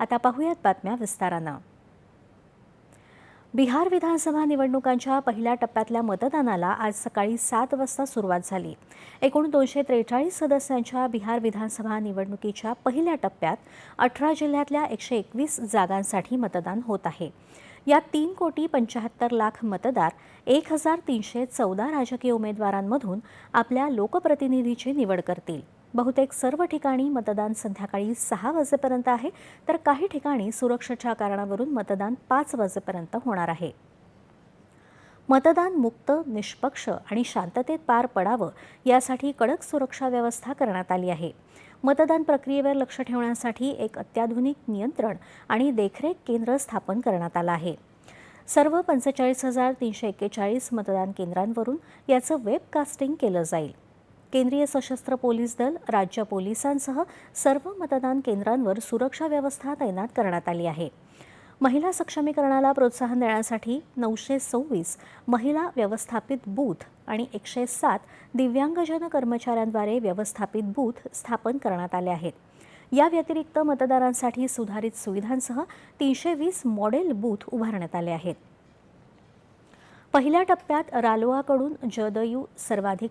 आता पाहूयात बातम्या विस्तारानं. बिहार विधानसभा निवडणुकांच्या पहिल्या टप्प्यातल्या मतदानाला आज सकाळी सात वाजता सुरुवात झाली. एकूण दोनशे त्रेचाळीस सदस्यांच्या बिहार विधानसभा निवडणुकीच्या पहिल्या टप्प्यात अठरा जिल्ह्यातल्या एकशे एकवीस जागांसाठी मतदान होत आहे. यात तीन कोटी पंच्याहत्तर लाख मतदार एक हजार तीनशे चौदा राजकीय उमेदवारांमधून आपल्या लोकप्रतिनिधीची निवड करतील. बहुतेक सर्व ठिकाणी मतदान संध्याकाळी सहा वाजेपर्यंत आहे. तर काही ठिकाणी सुरक्षेच्या कारणावरून मतदान पाच वाजेपर्यंत होणार आहे. मतदान मुक्त निष्पक्ष आणि शांततेत पार पडावं यासाठी कडक सुरक्षा व्यवस्था करण्यात आली आहे. मतदान प्रक्रियेवर लक्ष ठेवण्यासाठी एक अत्याधुनिक नियंत्रण आणि देखरेख केंद्र स्थापन करण्यात आलं आहे. सर्व पंचेचाळीस हजार तीनशे एक्केचाळीस मतदान केंद्रांवरून याचं वेबकास्टिंग केलं जाईल. केंद्रीय सशस्त्र पोलीस दल राज्य पोलिसांसह सर्व मतदान केंद्रांवर सुरक्षा व्यवस्था तैनात करण्यात आली आहे. महिला सक्षमीकरणाला प्रोत्साहन देण्यासाठी नऊशे सव्वीस महिला व्यवस्थापित बूथ आणि एकशे सात दिव्यांगजन कर्मचाऱ्यांद्वारे व्यवस्थापित बूथ स्थापन करण्यात आले आहेत. या व्यतिरिक्त मतदारांसाठी सुधारित सुविधांसह तीनशे वीस मॉडेल बूथ उभारण्यात आले आहेत. पहिल्या टप्प्यात रालोआकडून जदयू सर्वाधिक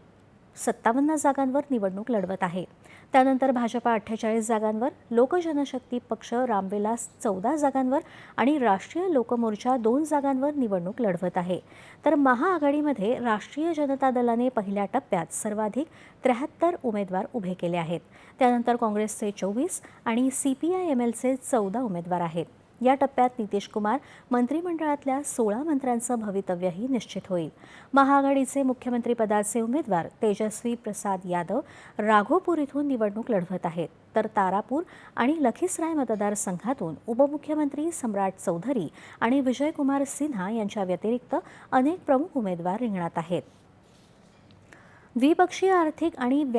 सत्तावन्न जागांवर निवडणूक लढवत आहे. त्यानंतर भाजपा अठ्ठेचाळीस जागांवर लोकजनशक्ती पक्ष रामविलास चौदा जागांवर आणि राष्ट्रीय लोकमोर्चा दोन जागांवर निवडणूक लढवत आहे. तर महाआघाडीमध्ये राष्ट्रीय जनता दलाने पहिल्या टप्प्यात सर्वाधिक त्र्याहत्तर उमेदवार उभे केले आहेत. त्यानंतर काँग्रेसचे चोवीस आणि सी पी आय एम एलचे चौदा उमेदवार आहेत. या टप्प्यात नितीश कुमार मंत्रिमंडळातल्या सोळा मंत्र्यांचं भवितव्यही निश्चित होईल. महाआघाडीचे मुख्यमंत्रीपदाचे उमेदवार तेजस्वी प्रसाद यादव राघोपूर इथून निवडणूक लढवत आहेत. तर तारापूर आणि लखीसराय मतदारसंघातून उपमुख्यमंत्री सम्राट चौधरी आणि विजयकुमार सिन्हा यांच्या व्यतिरिक्त अनेक प्रमुख उमेदवार रिंगणात आहेत. द्विपक्षीय आर्थिक आणि व्या